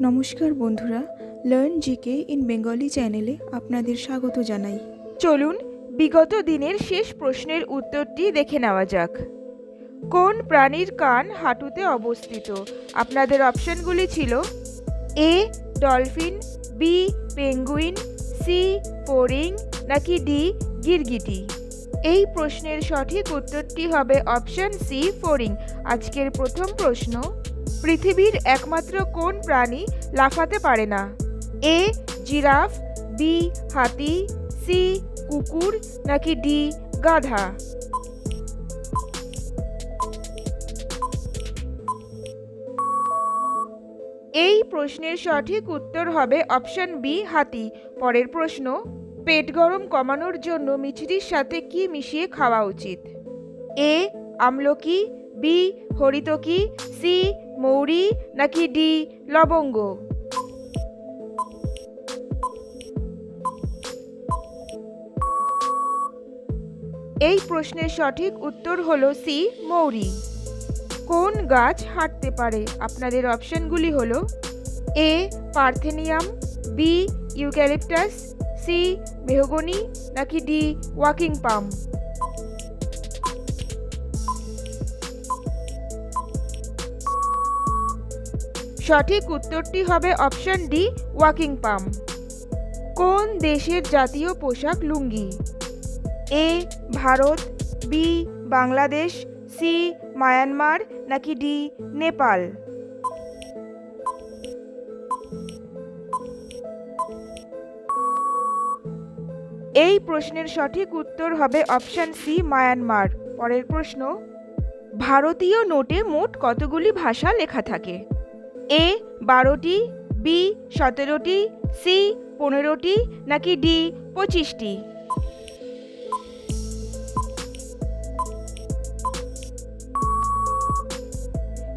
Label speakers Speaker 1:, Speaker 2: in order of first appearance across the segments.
Speaker 1: নমস্কার বন্ধুরা learn GK in Bengali চ্যানেলে আপনাদের স্বাগত জানাই।
Speaker 2: চলুন বিগত দিনের শেষ প্রশ্নের উত্তরটি দেখে নেওয়া যাক। কোন প্রাণীর কান হাঁটুতে অবস্থিত? আপনাদের অপশনগুলি ছিল A, dolphin, B, penguin, C, ফোরিং, নাকি ডি, গিরগিটি। এই প্রশ্নের সঠিক উত্তরটি হবে অপশন সি, ফোরিং। আজকের প্রথম প্রশ্ন পৃথিবীর একমাত্র কোন প্রাণী লাফাতে পারে না? এ, জিরাফ, বি, হাতি, সি, কুকুর, নাকি ডি, গাধা? এই প্রশ্নের সঠিক উত্তর হবে অপশন বি, হাতি। পরের প্রশ্ন, পেট গরম কমানোর জন্য মিছরির সাথে কি মিশিয়ে খাওয়া উচিত? এ, আমলকি, বি, হরিতকি, সি মৌরি নাকি ডি লবঙ্গ? এই প্রশ্নের সঠিক উত্তর হলো সি, মৌরি। কোন গাছ হাঁটতে পারে? আপনাদের অপশনগুলি হলো A, parthenium, B, eucalyptus, C, mahogany, নাকি ডি, ওয়াকিং পাম। সঠিক উত্তরটি হবে অপশন ডি ওয়াকিং পাম কোন দেশের জাতীয় পোশাক লুঙ্গি? A, Bharat, B, Bangladesh, C, Myanmar, নাকি ডি, নেপাল? এই প্রশ্নের সঠিক উত্তর হবে অপশন সি মায়ানমার। পরের প্রশ্ন, ভারতীয় নোটে মোট কতগুলি ভাষা লেখা থাকে? এ বারোটি বি সতেরোটি সি পনেরোটি, নাকি ডি পঁচিশটি?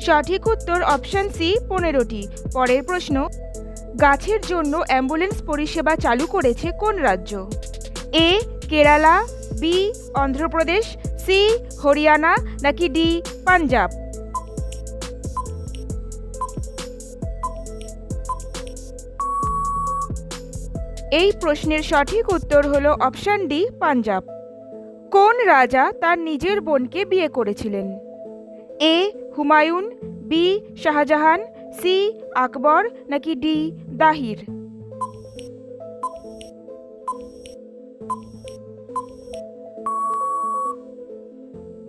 Speaker 2: সঠিক উত্তর অপশন সি পনেরোটি। পরের প্রশ্ন, গাছের জন্য অ্যাম্বুলেন্স পরিষেবা চালু করেছে কোন রাজ্য? A Kerala B Andhra Pradesh C Haryana, নাকি ডি পাঞ্জাব? এই প্রশ্নের সঠিক উত্তর হল অপশান ডি, পাঞ্জাব। কোন রাজা তার নিজের বোনকে বিয়ে করেছিলেন? A, Humayun, B, Shah Jahan, C, Akbar, নাকি D, Dahir?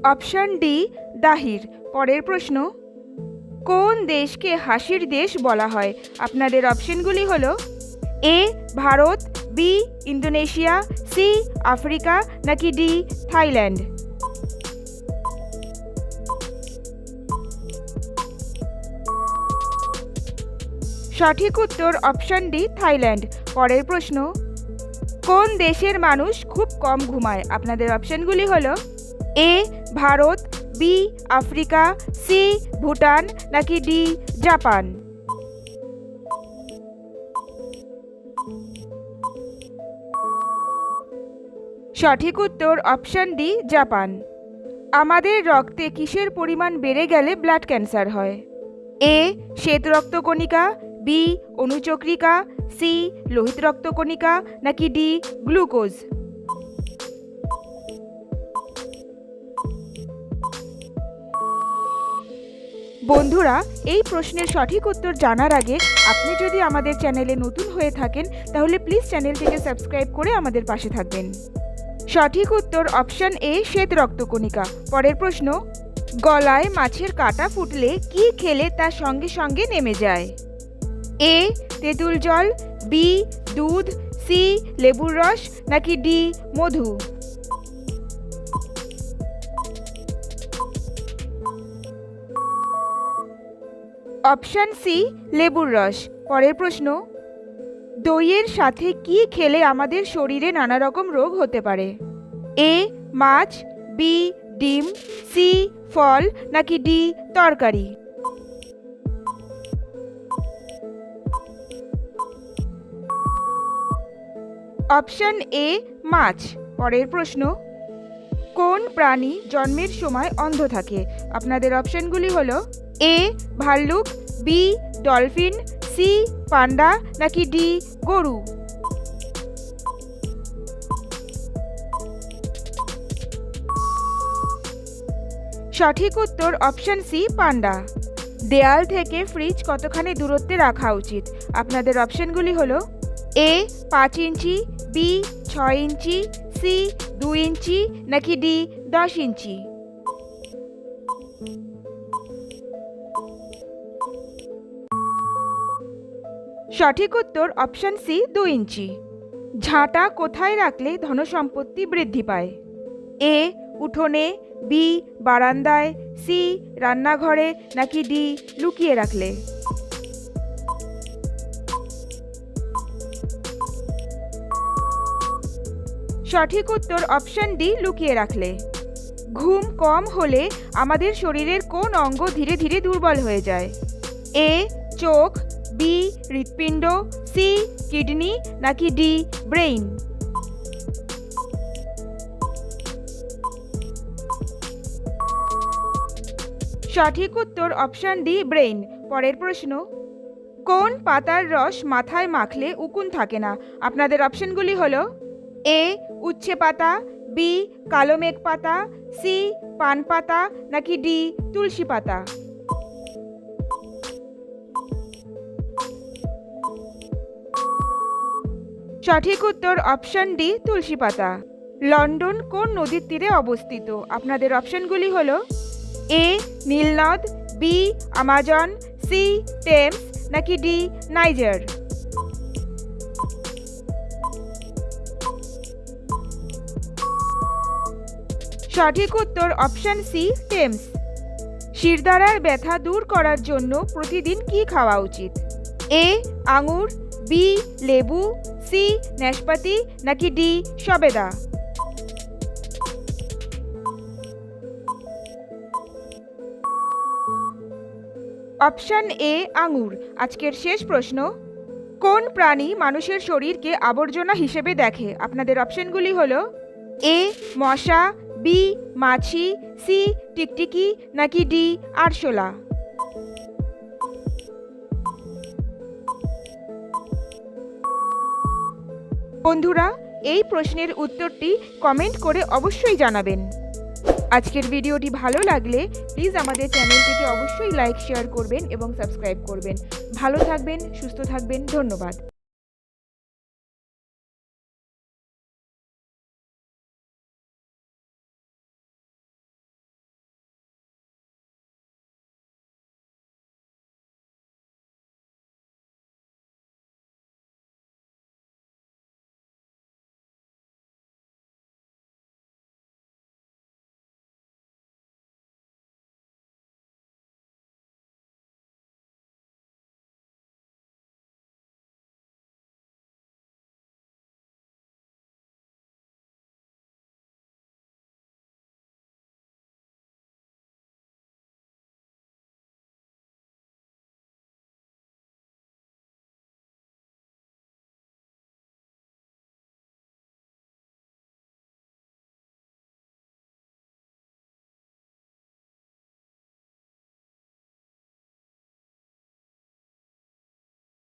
Speaker 2: Option D, Dahir. পরের প্রশ্ন, কোন দেশকে হাসির দেশ বলা হয়? আপনাদের অপশনগুলি হলো A, Bharat, B, Indonesia, C, Africa, নাকি ডি, থাইল্যান্ড? সঠিক উত্তর অপশন ডি, থাইল্যান্ড। পরের প্রশ্ন, কোন দেশের মানুষ খুব কম ঘুমায়? আপনাদের অপশনগুলি হলো, A, Bharat, B, Africa, C, Bhutan, নাকি ডি, জাপান? সঠিক উত্তর অপশন ডি, জাপান। আমাদের রক্তে কিসের পরিমাণ বেড়ে গেলে ব্লাড ক্যান্সার হয়? এ, শ্বেত রক্তকণিকা বি, অনুচক্রিকা, সি, লোহিত রক্তকণিকা নাকি ডি, গ্লুকোজ? বন্ধুরা, এই প্রশ্নের সঠিক উত্তর জানার আগে আপনি যদি আমাদের চ্যানেলে নতুন হয়ে থাকেন, তাহলে প্লিজ চ্যানেলটিকে সাবস্ক্রাইব করে আমাদের পাশে থাকবেন। সঠিক উত্তর অপশন এ শ্বেত রক্তকণিকা। পরের প্রশ্ন, গলায় মাছের কাঁটা ফুটলে কি খেলে তার সঙ্গে সঙ্গে নেমে যায়? এ, তেঁতুল জল, বি, দুধ, সি, লেবুর রস, নাকি ডি, মধু? অপশান সি, লেবুর রস। পরের প্রশ্ন, দইয়ের সাথে কি খেলে আমাদের শরীরে নানা রকম রোগ হতে পারে? এ, মাছ, বি, ডিম, সি, ফল, নাকি ডি, তরকারি? অপশন এ, মাছ। পরের প্রশ্ন, কোন প্রাণী জন্মের সময় অন্ধ থাকে? আপনাদের অপশনগুলি হলো, এ, ভাল্লুক, বি, ডলফিন, সি, পান্ডা, নাকি ডি, গরু? সঠিক উত্তর অপশান সি পান্ডা। দেয়াল থেকে ফ্রিজ কতখানি দূরত্বে রাখা উচিত? আপনাদের অপশানগুলি হলো এ পাঁচ ইঞ্চি বি ছয় ইঞ্চি সি দুই ইঞ্চি, নাকি ডি দশ ইঞ্চি? সঠিক উত্তর অপশান সি দু ইঞ্চি। ঝাঁটা কোথায় রাখলে ধনসম্পত্তি বৃদ্ধি পায়? এ উঠোনে বি বারান্দায়, সি রান্নাঘরে, নাকি ডি লুকিয়ে রাখলে? সঠিক উত্তর অপশন ডি লুকিয়ে রাখলে। ঘুম কম হলে আমাদের শরীরের কোন অঙ্গ ধীরে ধীরে দুর্বল হয়ে যায়? এ চোখ, বি হৃৎপিণ্ড, সি কিডনি, নাকি ডি ব্রেইন? সঠিক উত্তর অপশান ডি ব্রেইন পরের প্রশ্ন, কোন পাতার রস মাথায় মাখলে উকুন থাকে না? আপনাদের অপশানগুলি হলো এ উচ্ছে পাতা বি কালো মেঘ পাতা সি পান পাতা, নাকি ডি তুলসী পাতা? সঠিক উত্তর অপশন ডি তুলসী পাতা। লন্ডন কোন নদীর তীরে অবস্থিত? আপনাদের অপশানগুলি হলো এ নীলনদ বি আমাজন সি টেমস নাকি ডি নাইজার সঠিক উত্তর অপশন সি টেমস শিরদাঁড়ার ব্যথা দূর করার জন্য প্রতিদিন কি খাওয়া উচিত? এ আঙুর বি লেবু সি নাশপাতি, নাকি ডি সবেদা? অপশন এ, আঙুর। আজকের শেষ প্রশ্ন, কোন প্রাণী মানুষের শরীরকে আবর্জনা হিসেবে দেখে? আপনাদের অপশনগুলি হলো, এ, মশা, বি, মাছি, সি, টিকটিকি, নাকি ডি, আরশোলা? বন্ধুরা, এই প্রশ্নের উত্তরটি কমেন্ট করে অবশ্যই জানাবেন। আজকের ভিডিওটি ভালো লাগলে প্লিজ আমাদের চ্যানেলটিকে অবশ্যই লাইক, শেয়ার করবেন এবং সাবস্ক্রাইব করবেন। ভালো থাকবেন, সুস্থ থাকবেন, ধন্যবাদ।